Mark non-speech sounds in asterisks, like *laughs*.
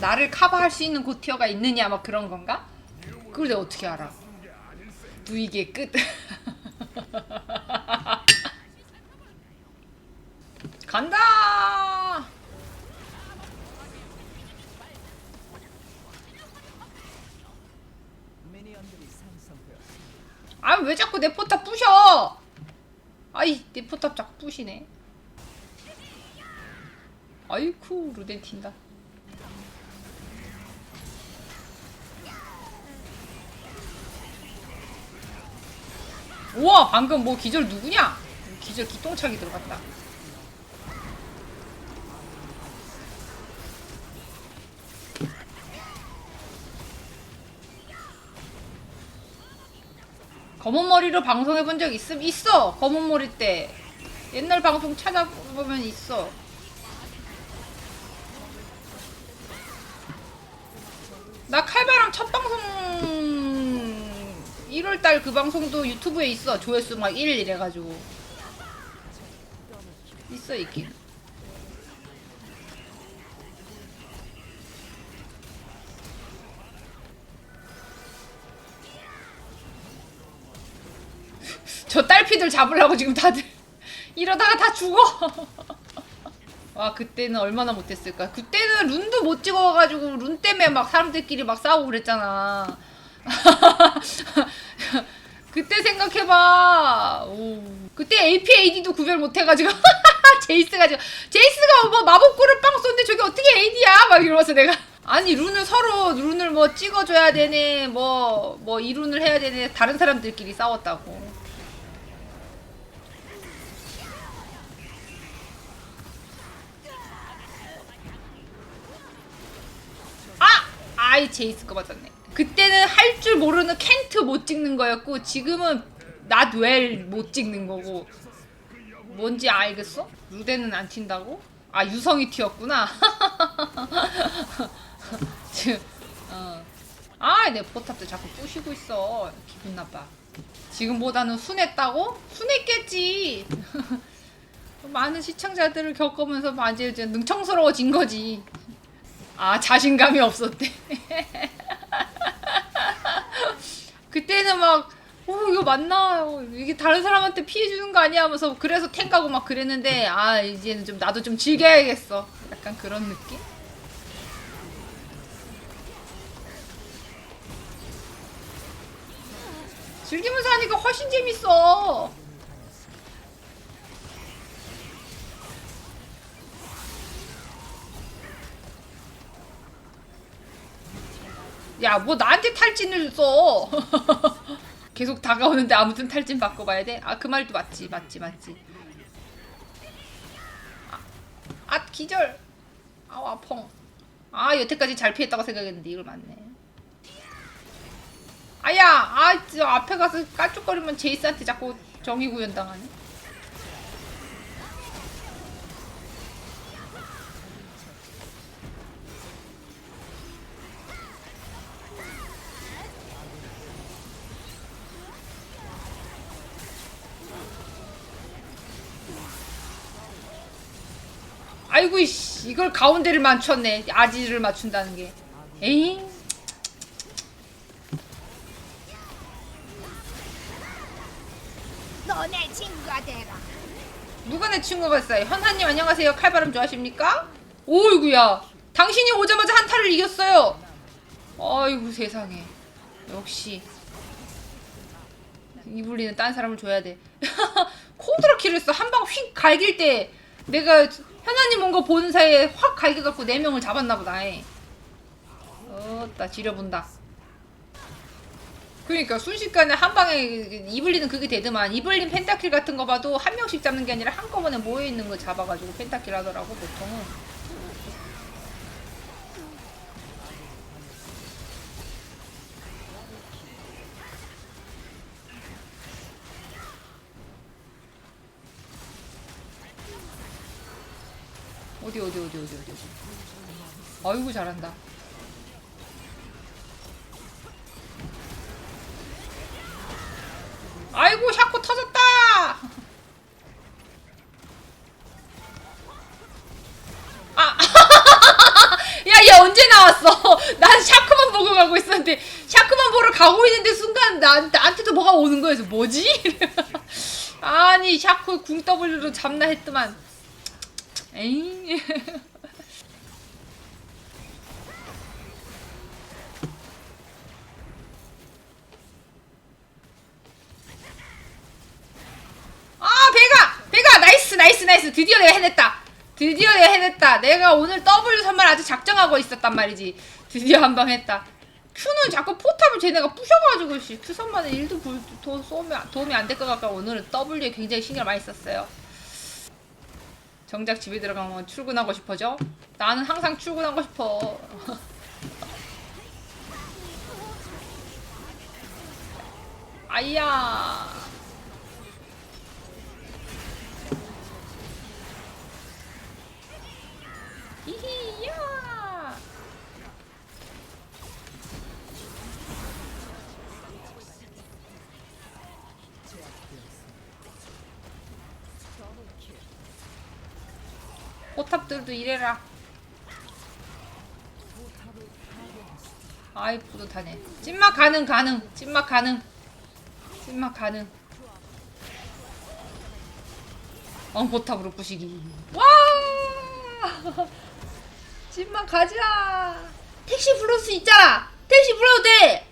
나를 커버할 수 있는 고티어가 있느냐 막 그런 건가? 그걸 내가 어떻게 알아? 누이게 끝. *laughs* 간다. 아 왜 자꾸 내 포탑 부셔? 아이 내 포탑 자꾸 부시네. 아이쿠 루덴 튄다. 우와 방금 뭐 기절 누구냐? 기절 기똥차게 들어갔다. 검은 머리로 방송해 본 적 있음 있어 검은 머리 때 옛날 방송 찾아보면 있어 나 방송 1월달 그 방송도 유튜브에 있어 조회수 막 1 이래가지고 있어 있긴 *laughs* 저 딸피들 잡으려고 지금 다들 *laughs* 이러다가 다 죽어. *laughs* 와 그때는 얼마나 못했을까. 그때는 룬도 못 찍어가지고 룬 때문에 막 사람들끼리 막 싸우고 그랬잖아. 그때 생각해봐. 오. 그때 APAD도 구별 못해가지고 *laughs* 제이스가 지고 제이스가 뭐 마법구를 빵 쏘는데 저게 어떻게 AD야? 막 이러면서 내가 아니 룬을 서로 룬을 뭐 찍어줘야 되네 뭐 뭐 이 룬을 해야 되네 다른 사람들끼리 싸웠다고. 아! 아이 제이스 거 맞았네. 그때는 할 줄 모르는 켄트 못 찍는 거였고 지금은 나웰 못 찍는 거고 뭔지 알겠어? 루데는 안 튄다고? 아 유성이 튀었구나. *laughs* 어. 아내 포탑도 자꾸 부시고 있어. 기분 나빠. 지금보다는 순했다고? 순했겠지. *laughs* 많은 시청자들을 겪으면서 이제 능청스러워진 거지. 아 자신감이 없었대. *laughs* 그때는 막, 오 이거 맞나요? 이게 다른 사람한테 피해 주는 거 아니야? 하면서 그래서 탱 가고 막 그랬는데 아 이제는 좀 나도 좀 즐겨야겠어. 약간 그런 느낌? 즐기면서 하니까 훨씬 재밌어. 야, 뭐 나한테 탈진을 써. *laughs* 계속 다가오는데 아무튼 탈진 바꿔봐야 돼? 아, 그 말도 맞지, 맞지, 맞지. 아, 아 기절. 아우, 아펑. 아, 여태까지 잘 피했다고 생각했는데 이걸 맞네. 아야, 아, 저 앞에 가서 깔쭉거리면 제이스한테 자꾸 정의 구현 당하네. 아이고 이씨 이걸 가운데를 맞췄네. 아지를 맞춘다는 게. 에잉? 너네 친구가 되라. 누가 내 친구가 있어요? 현사님 안녕하세요. 칼바람 좋아하십니까? 오이구야. 당신이 오자마자 한타를 이겼어요. 아이고 세상에. 역시. 이블리는 딴 사람을 줘야 돼. *laughs* 코드라 키를 했어. 한방 휙 갈길 때. 내가 현아님 온 거 보는 사이에 확 갈겨갖고 네 명을 잡았나 보다. 해. 어따 지려본다. 그러니까 순식간에 한 방에 이블리는 그게 되더만. 이블린 펜타킬 같은 거 봐도 한 명씩 잡는 게 아니라 한꺼번에 모여 있는 거 잡아가지고 펜타킬 하더라고 보통은 어디 어디 어디 어디 어디 어디. 아이고 잘한다. 아이고 샤코 터졌다! 아 *laughs* 야얘 언제 나왔어. 난 샤크만 보고 가고 있었는데 샤크만 보러 가고 있는데 순간 나, 나한테도 뭐가 오는 거여서 뭐지? *laughs* 아니 샤크 궁 W로 잡나 했더만 에잉 아 배가! 배가! 나이스 나이스 나이스. 드디어 내가 해냈다. 드디어 내가 해냈다. 내가 오늘 W 선발 아주 작정하고 있었단 말이지. 드디어 한 방 했다. Q는 자꾸 포탑을 쟤네가 부셔가지고 씨. Q 선발에 일도 불- 더 쏘면 도움이 안 될 것 같고 오늘은 W에 굉장히 신경 많이 썼어요 정작 집에 들어가면 출근하고 싶어져? 나는 항상 출근하고 싶어. *laughs* 아이야. 히히야 포탑들도 이래라. 아이 뿌듯하네. 찐막 가능 가능. 찐막 가능. 찐막 가능. 왕포탑으로 부시기. 와! *laughs* 찐막 가자! 택시 불러올 수 있잖아! 택시 불러도 돼